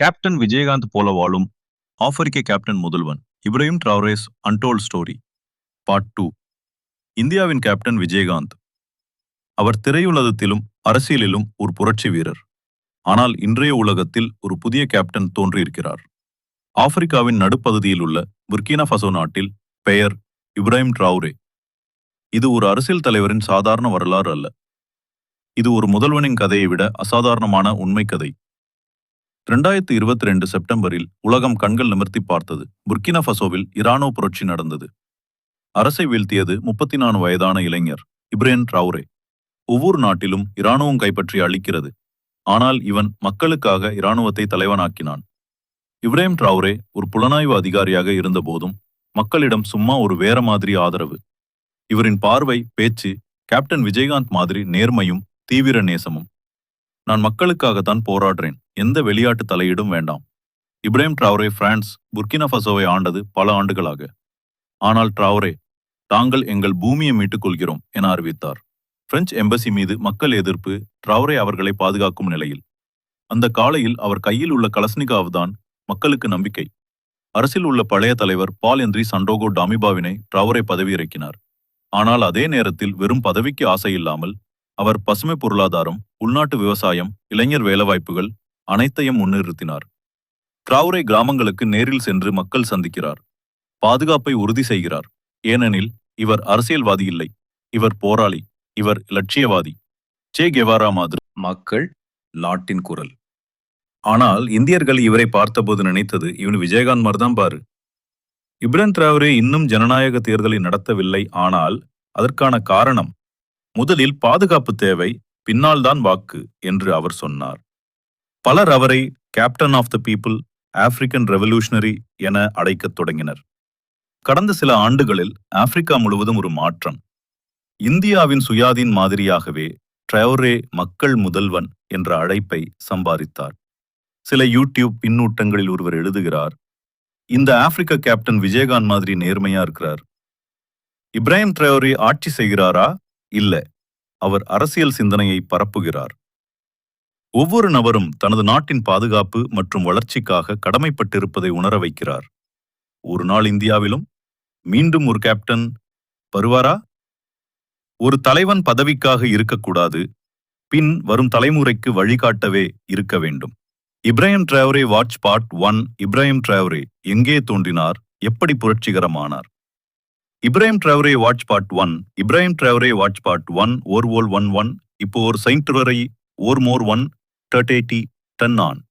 Captain Vijayakanth போல வாழும் ஆப்பிரிக்க கேப்டன் முதல்வன் Ibrahim Traore untold story part two இந்தியாவின் கேப்டன் விஜயகாந்த் அவர் திரையுலகத்திலும் அரசியலிலும் ஒரு புரட்சி வீரர். ஆனால் இன்றைய உலகத்தில் ஒரு புதிய கேப்டன் தோன்றியிருக்கிறார். ஆப்பிரிக்காவின் நடுப்பகுதியில் உள்ள புர்கினா ஃபசோ நாட்டில் பெயர் இப்ராஹிம் டிராவுரே. இது ஒரு அரசியல் தலைவரின் சாதாரண வரலாறு அல்ல. இது ஒரு முதல்வனின் கதையை விட அசாதாரணமான உண்மை கதை. இரண்டாயிரத்தி இருபத்தி ரெண்டு செப்டம்பரில் உலகம் கண்கள் நிமிர்த்தி பார்த்தது. புர்கினா ஃபசோவில் இராணுவ புரட்சி நடந்தது. அரசை வீழ்த்தியது முப்பத்தி நான்கு வயதான இளைஞர் இப்ரேன் ட்ராவுரே ஒவ்வொரு நாட்டிலும் இராணுவம் கைப்பற்றி அளிக்கிறது. ஆனால் இவன் மக்களுக்காக இராணுவத்தை தலைவனாக்கினான். இப்ரேம் ட்ராவுரே ஒரு புலனாய்வு அதிகாரியாக இருந்தபோதும் மக்களிடம் சும்மா ஒரு வேற மாதிரி ஆதரவு. இவரின் பார்வை பேச்சு கேப்டன் விஜயகாந்த் மாதிரி நேர்மையும் தீவிர நேசமும். நான் மக்களுக்காகத்தான் போராடுறேன். எந்த வெளியாட்டு தலையீடும் வேண்டாம். இப்ராஹிம் ட்ராவரே பிரான்ஸ் புர்கினா ஃபசோவை ஆண்டது பல ஆண்டுகளாக. ஆனால் ட்ராவரே தாங்கள் எங்கள் பூமியை மீட்டுக் கொள்கிறோம் என அறிவித்தார். பிரெஞ்சு எம்பசி மீது மக்கள் எதிர்ப்பு ட்ராவரே அவர்களை பாதுகாக்கும் நிலையில். அந்த காலையில் அவர் கையில் உள்ள கலஸ்னிகாவ் தான் மக்களுக்கு நம்பிக்கை. அரசில் உள்ள பழைய தலைவர் பால் எந்திரி சண்டோகோ டாமிபாவினை ட்ராவரே பதவி இறக்கினார் ஆனால் அதே நேரத்தில் வெறும் பதவிக்கு ஆசை இல்லாமல் அவர் பசுமை பொருளாதாரம் உள்நாட்டு விவசாயம் இளைஞர் வேலைவாய்ப்புகள் அனைத்தையும் முன்னிறுத்தினார். டிராவுரே கிராமங்களுக்கு நேரில் சென்று மக்கள் சந்திக்கிறார். பாதுகாப்பை உறுதி செய்கிறார். ஏனெனில் இவர் அரசியல்வாதி இல்லை. இவர் போராளி. இவர் லட்சியவாதி சே கெவாரா மாதிரி. மக்கள் நாட்டின் குரல். ஆனால் இந்தியர்கள் இவரை பார்த்தபோது நினைத்தது இவன் விஜயகாந்த் மாதிரிதான் பாரு. இப்ரன் திராவரே இன்னும் ஜனநாயக தேர்தலை நடத்தவில்லை. ஆனால் அதற்கான காரணம் முதலில் பாதுகாப்பு தேவை பின்னால்தான் வாக்கு என்று அவர் சொன்னார். பலர் அவரை captain of the people African revolutionary என அழைக்கத் தொடங்கினர். கடந்த சில ஆண்டுகளில் ஆப்பிரிக்கா முழுவதும் ஒரு மாற்றம். இந்தியாவின் சுயாதீன் மாதிரியாகவே ட்ரயோரே மக்கள் முதல்வன் என்ற அழைப்பை சம்பாதித்தார். சில யூடியூப் பின்னூட்டங்களில் ஒருவர் எழுதுகிறார் இந்த ஆப்பிரிக்க கேப்டன் விஜயகாந்த் மாதிரி நேர்மையா இருக்கிறார். இப்ராஹிம் ட்ரயோரே ஆட்சி செய்கிறாரா? இல்ல. அவர் அரசியல் சிந்தனையை பரப்புகிறார். ஒவ்வொரு நபரும் தனது நாட்டின் பாதுகாப்பு மற்றும் வளர்ச்சிக்காக கடமைப்பட்டிருப்பதை உணர வைக்கிறார். ஒரு நாள் இந்தியாவிலும் மீண்டும் ஒரு கேப்டன். வருவாரா? ஒரு தலைவன் பதவிக்காக இருக்கக்கூடாது. பின் வரும் தலைமுறைக்கு வழிகாட்டவே இருக்க வேண்டும். Ibrahim Traore watch part one. Ibrahim Traore எங்கே தோன்றினார்? எப்படி புரட்சிகரமானார்? Ibrahim Traore watch part one. Ibrahim Traore watch part one. ஓர் ஓல் ஒன் ஒன். இப்போ ஒரு சைன்ட் வரை ஓர் மோர் ஒன். 3080 Tannan.